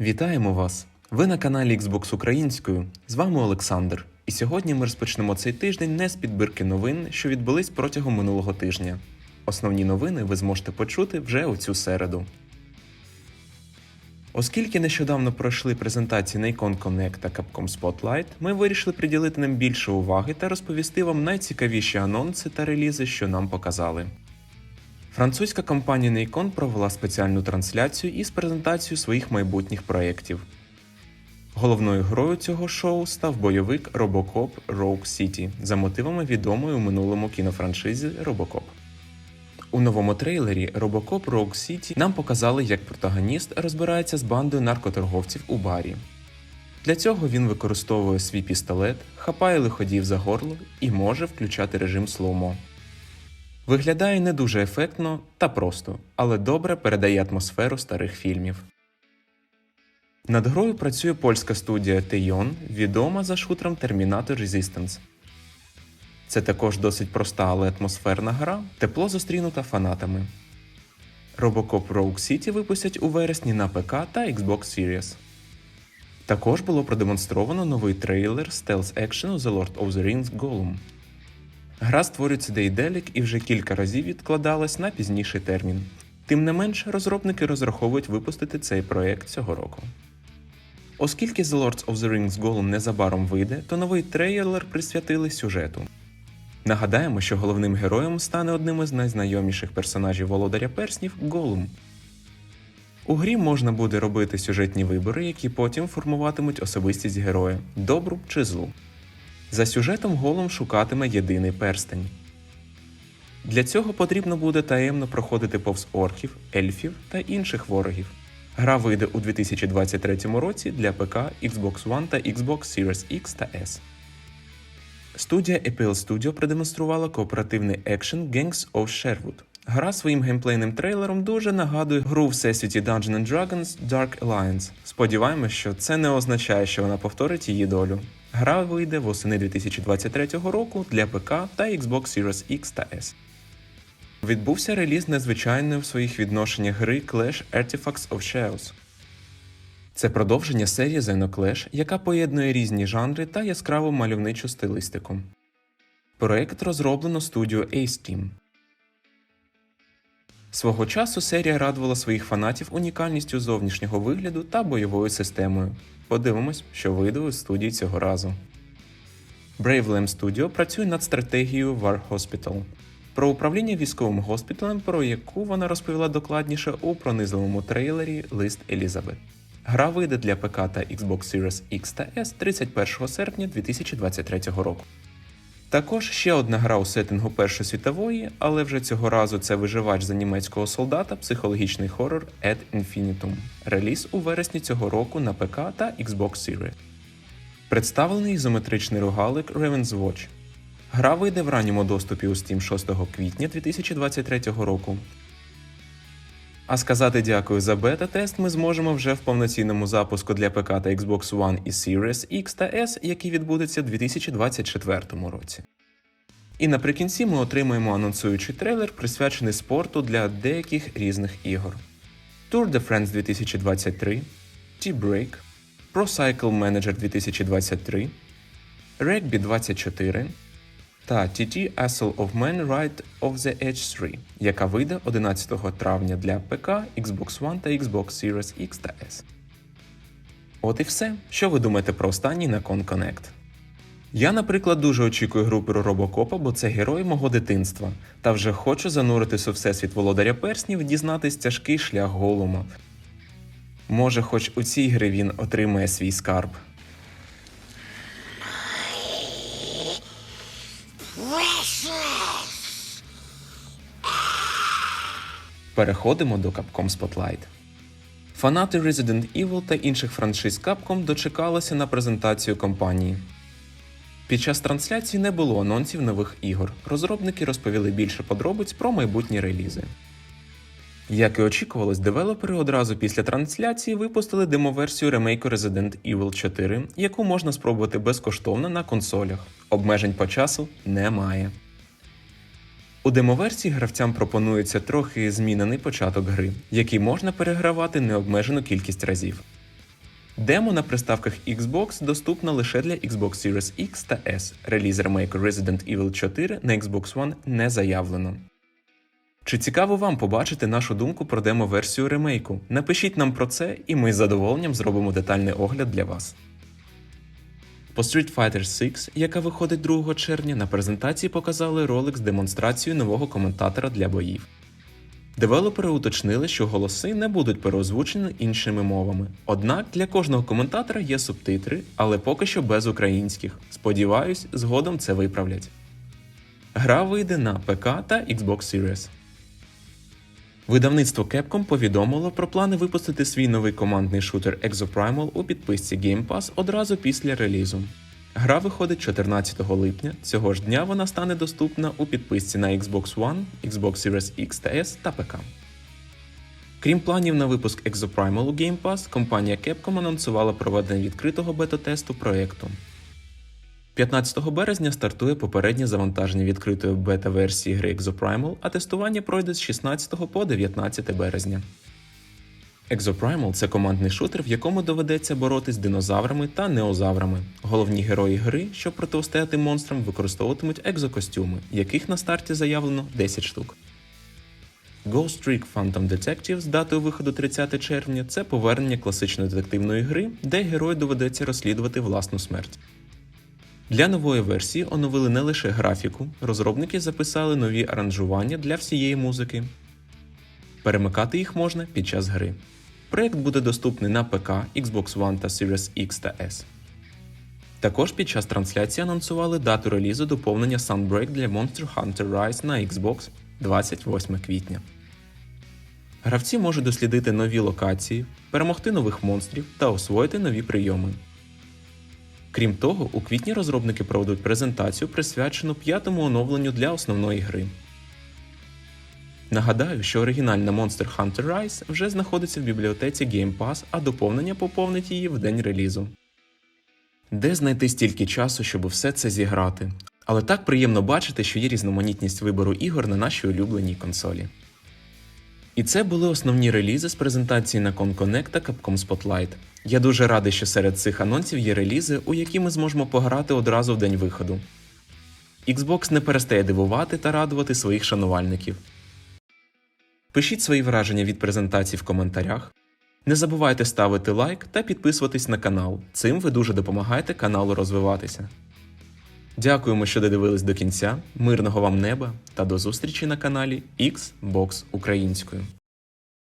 Вітаємо вас! Ви на каналі Xbox Українською. З вами Олександр. І сьогодні ми розпочнемо цей тиждень не з підбірки новин, що відбулись протягом минулого тижня. Основні новини ви зможете почути вже у цю середу. Оскільки нещодавно пройшли презентації на Icon Connect та Capcom Spotlight, ми вирішили приділити ним більше уваги та розповісти вам найцікавіші анонси та релізи, що нам показали. Французька компанія Nikon провела спеціальну трансляцію із презентацією своїх майбутніх проєктів. Головною грою цього шоу став бойовик Robocop Rogue City за мотивами відомої у минулому кінофраншизі Robocop. У новому трейлері Robocop Rogue City нам показали, як протагоніст розбирається з бандою наркоторговців у барі. Для цього він використовує свій пістолет, хапає лиходіїв за горло і може включати режим слоумо. Виглядає не дуже ефектно та просто, але добре передає атмосферу старих фільмів. Над грою працює польська студія Teion, відома за шутером Terminator Resistance. Це також досить проста, але атмосферна гра, тепло зустрінута фанатами. Robocop Rogue City випустять у вересні на ПК та Xbox Series. Також було продемонстровано новий трейлер стелс екшену The Lord of the Rings Gollum. Гра створюється Daedalic і вже кілька разів відкладалась на пізніший термін. Тим не менш, розробники розраховують випустити цей проект цього року. Оскільки The Lords of the Rings Gollum незабаром вийде, то новий трейлер присвятили сюжету. Нагадаємо, що головним героєм стане одним із найзнайоміших персонажів Володаря Перснів Голум. У грі можна буде робити сюжетні вибори, які потім формуватимуть особистість героя добру чи злу. За сюжетом Голум шукатиме єдиний перстень. Для цього потрібно буде таємно проходити повз орків, ельфів та інших ворогів. Гра вийде у 2023 році для ПК, Xbox One та Xbox Series X та S. Студія Apple Studio продемонструвала кооперативний екшен Gangs of Sherwood. Гра своїм геймплейним трейлером дуже нагадує гру всесвіті Dungeons Dragons Dark Alliance. Сподіваємось, що це не означає, що вона повторить її долю. Гра вийде восени 2023 року для ПК та Xbox Series X та S. Відбувся реліз незвичайної в своїх відношеннях гри Clash Artifacts of Chaos. Це продовження серії Xenoclash, яка поєднує різні жанри та яскраву мальовничу стилістику. Проект розроблено студією Ace Team. Свого часу серія радувала своїх фанатів унікальністю зовнішнього вигляду та бойовою системою. Подивимось, що вийде у студії цього разу. Brave Lamb Studio працює над стратегією War Hospital. Про управління військовим госпіталем, про яку вона розповіла докладніше у пронизливому трейлері Лист Елізабет. Гра вийде для ПК та Xbox Series X та S 31 серпня 2023 року. Також ще одна гра у сеттингу Першої світової, але вже цього разу це виживач за німецького солдата, психологічний хорор Ad Infinitum. Реліз у вересні цього року на ПК та Xbox Series. Представлений ізометричний рогалик Raven's Watch. Гра вийде в ранньому доступі у Steam 6 квітня 2023 року. А сказати дякую за бета-тест ми зможемо вже в повноцінному запуску для ПК та Xbox One і Series X та S, який відбудеться в 2024 році. І наприкінці ми отримаємо анонсуючий трейлер, присвячений спорту для деяких різних ігор: Tour de France 2023, T-Break, Pro Cycle Manager 2023, Rugby 24 та TT Assault of Man Ride of the Edge 3, яка вийде 11 травня для ПК, Xbox One та Xbox Series X та S. От і все. Що ви думаєте про останній на Con Connect? Я, наприклад, дуже очікую гру про Робокопа, бо це герой мого дитинства, та вже хочу зануритися у всесвіт володаря перснів і дізнатись тяжкий шлях голума. Може, хоч у цій грі він отримає свій скарб. Переходимо до Capcom Spotlight. Фанати Resident Evil та інших франшиз Capcom дочекалися на презентацію компанії. Під час трансляції не було анонсів нових ігор. Розробники розповіли більше подробиць про майбутні релізи. Як і очікувалось, девелопери одразу після трансляції випустили демоверсію ремейку Resident Evil 4, яку можна спробувати безкоштовно на консолях. Обмежень по часу немає. У демоверсії гравцям пропонується трохи змінений початок гри, який можна перегравати необмежену кількість разів. Демо на приставках Xbox доступна лише для Xbox Series X та S. Реліз ремейку Resident Evil 4 на Xbox One не заявлено. Чи цікаво вам побачити нашу думку про демо-версію ремейку? Напишіть нам про це, і ми з задоволенням зробимо детальний огляд для вас. По Street Fighter 6, яка виходить 2 червня, на презентації показали ролик з демонстрацією нового коментатора для боїв. Девелопери уточнили, що голоси не будуть переозвучені іншими мовами. Однак для кожного коментатора є субтитри, але поки що без українських. Сподіваюсь, згодом це виправлять. Гра вийде на ПК та Xbox Series. Видавництво Capcom повідомило про плани випустити свій новий командний шутер Exoprimal у підписці Game Pass одразу після релізу. Гра виходить 14 липня. Цього ж дня вона стане доступна у підписці на Xbox One, Xbox Series X та S та ПК. Крім планів на випуск Exoprimal у Game Pass, компанія Capcom анонсувала проведення відкритого бета-тесту проєкту. 15 березня стартує попереднє завантаження відкритої бета-версії гри Exoprimal, а тестування пройде з 16 по 19 березня. Exoprimal – це командний шутер, в якому доведеться боротись з динозаврами та неозаврами. Головні герої гри, щоб протистояти монстрам, використовуватимуть екзокостюми, яких на старті заявлено 10 штук. Ghost Trick Phantom Detective з датою виходу 30 червня це повернення класичної детективної гри, де герою доведеться розслідувати власну смерть. Для нової версії оновили не лише графіку, розробники записали нові аранжування для всієї музики. Перемикати їх можна під час гри. Проєкт буде доступний на ПК, Xbox One та Series X та S. Також під час трансляції анонсували дату релізу доповнення Sunbreak для Monster Hunter Rise на Xbox 28 квітня. Гравці можуть дослідити нові локації, перемогти нових монстрів та освоїти нові прийоми. Крім того, у квітні розробники проведуть презентацію, присвячену п'ятому оновленню для основної гри. Нагадаю, що оригінальна Monster Hunter Rise вже знаходиться в бібліотеці Game Pass, а доповнення поповнить її в день релізу. Де знайти стільки часу, щоб все це зіграти? Але так приємно бачити, що є різноманітність вибору ігор на нашій улюбленій консолі. І це були основні релізи з презентації на ConConnect та Capcom Spotlight. Я дуже радий, що серед цих анонсів є релізи, у які ми зможемо пограти одразу в день виходу. Xbox не перестає дивувати та радувати своїх шанувальників. Пишіть свої враження від презентації в коментарях. Не забувайте ставити лайк та підписуватись на канал. Цим ви дуже допомагаєте каналу розвиватися. Дякуємо, що додивились до кінця. Мирного вам неба та до зустрічі на каналі Xbox українською.